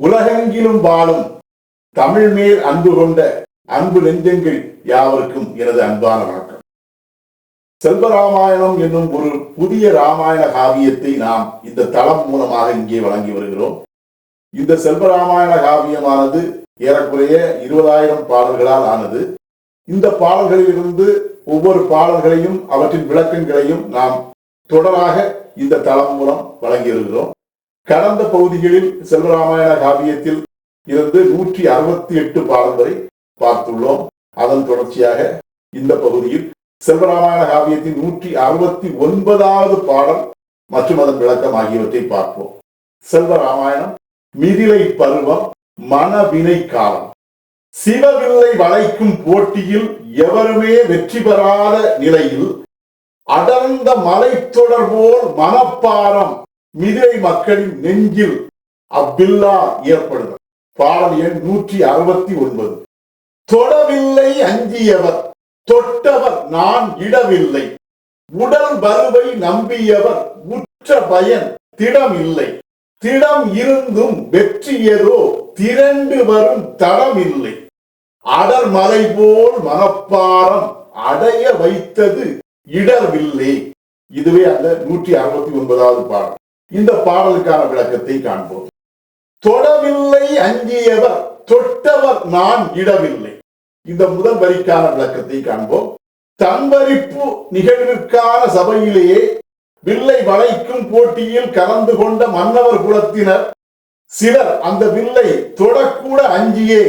உலகெங்கிலும் வாழும் தமிழ் மேல் அன்பு கொண்ட அன்பு நெஞ்சங்கள் யாவருக்கும் எனது அன்பான வணக்கம். செல்வராமாயணம் என்னும் ஒரு புதிய ராமாயண காவியத்தை நாம் இந்த தளம் மூலமாக இங்கே வழங்கி வருகிறோம். இந்த செல்வராமாயண காவியமானது ஏறக்குறைய இருபதாயிரம் பாடல்களால் ஆனது. இந்த பாடல்களிலிருந்து ஒவ்வொரு பாடல்களையும் அவற்றின் விளக்கங்களையும் நாம் தொடராக இந்த தளம் மூலம் வழங்கி வருகிறோம். கடந்த பகுதிகளில் செல்வராமாயண காவியத்தில் இருந்து நூற்றி அறுபத்தி எட்டு பாடல் வரை பார்த்துள்ளோம். அதன் தொடர்ச்சியாக இந்த பகுதியில் செல்வராமாயண காவியத்தின் நூற்றி அறுபத்தி ஒன்பதாவது பாடல் மற்றும் அதன் விளக்கம் ஆகியவற்றை பார்ப்போம். செல்வராமாயணம் மிதிலை பருவம் மனவினை காலம். சிவவில்லை வளைக்கும் போட்டியில் எவருமே வெற்றி பெறாத நிலையில் அடர்ந்த மலைத்தொடர் போல் மனப்பாரம் மிதை மக்களின் நெஞ்சில் அப்பில்லா ஏற்படுதல் பாடல் எண் நூற்றி அறுபத்தி ஒன்பது. தொடவில்லை அஞ்சியவர் தொட்டவர் நான் இடவில்லை. உடல் வருவை நம்பியவர் உற்ற பயன் திடம் இல்லை திடம் இருந்தும் வெற்றியதோ திரண்டு வரும் தடம் இல்லை அடர் மலை போல் மனப்பாரம் அடைய வைத்தது இடர்வில்லை. இதுவே அந்த நூற்றி அறுபத்தி ஒன்பதாவது பாடல். இந்த பாடலுக்கான விளக்கத்தை காண்போம். தொடவில்லை அஞ்சியவர் தொட்டவர் நான் இடவில்லை. இந்த முதல் வரிக்கான விளக்கத்தை காண்போம். தன்வரிப்பு நிகழ்விற்கான சபையிலேயே வில்லை வளைக்கும் போட்டியில் கலந்து கொண்ட மன்னவர் குலத்தினர் சிலர் அந்த வில்லை தொடக்கூட அஞ்சியே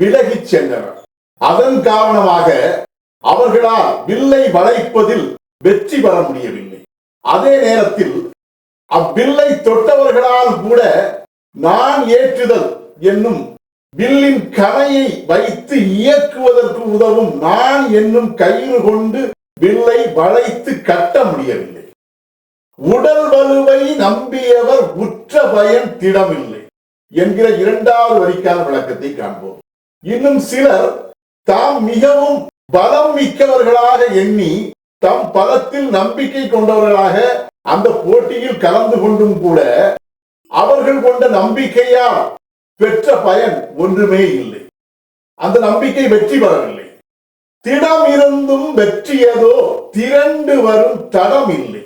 விலகிச் சென்றனர். அதன் காரணமாக அவர்களால் வில்லை வளைப்பதில் வெற்றி பெற முடியவில்லை. அதே நேரத்தில் அவ்வில்லை தொட்டவர்களால் கூட நான் ஏற்றுதல் என்னும் வில்லின் கரையை வைத்து இயக்குவதற்கு உதவும் நான் என்னும் கயிறு கொண்டு வில்லை வளைத்து கட்ட முடியவில்லை. உடல் வலுவை நம்பியவர் உற்ற பயன் திடமில்லை என்கிற இரண்டாவது வரிக்கான விளக்கத்தை காண்போம். இன்னும் சிலர் தாம் மிகவும் பலம் மிக்கவர்களாக எண்ணி தம் பலத்தில் நம்பிக்கை கொண்டவர்களாக அந்த போட்டியில் கலந்து கொண்டும் கூட அவர்கள் கொண்ட நம்பிக்கையால் பெற்ற பயன் ஒன்றுமே இல்லை. அந்த நம்பிக்கை வெற்றி பெறவில்லை திடம் இருந்தும் வெற்றியதோ திரண்டு வரும் தடம் இல்லை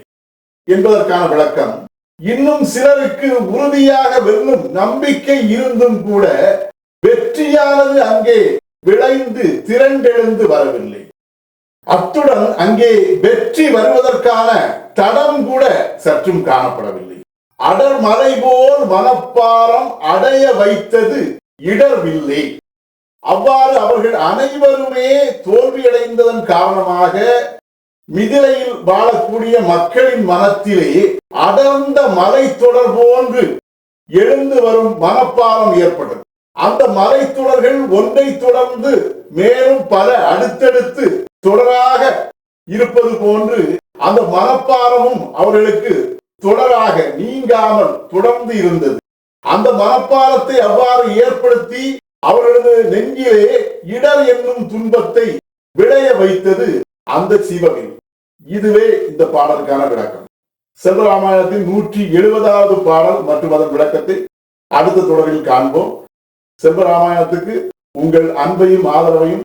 என்பதற்கான விளக்கம். இன்னும் சிலருக்கு உறுதியாக வெல்லும் நம்பிக்கை இருந்தும் கூட வெற்றியானது அங்கே விளைந்து திரண்டெழுந்து வரவில்லை. அத்துடன் அங்கே வெற்றி வருவதற்கான தடம் கூட சற்றும் காணப்படவில்லை. அடர் மலை போல் மனப்பாரம் அடைய வைத்தது இடர்வில்லை. அவ்வாறு அவர்கள் அனைவருமே தோல்வியடைந்ததன் காரணமாக மிதிலையில் வாழக்கூடிய மக்களின் மனத்திலே அடர்ந்த மலை தொடர் போன்று எழுந்து வரும் மனப்பாரம் ஏற்பட்டது. அந்த மலை தொடர்கள் ஒன்றை தொடர்ந்து மேலும் பல அடுத்தடுத்து தொடராக இருப்பது போன்று அந்த மனப்பாரமும் அவர்களுக்கு தொடராக நீங்காமல் தொடர்ந்து இருந்தது. அந்த மனப்பாரத்தை அவ்வாறு ஏற்படுத்தி அவர்களது நெஞ்சிலே இடர் என்னும் துன்பத்தை விளைய வைத்தது அந்த சிவவில் இதுவே இந்த பாடலுக்கான விளக்கம். செல்வராமாயணத்தின் நூற்றி எழுபதாவது பாடல் மற்றும் அதன் விளக்கத்தை அடுத்த தொடரில் காண்போம். செல்வராமாயணத்துக்கு உங்கள் அன்பையும் ஆதரவையும்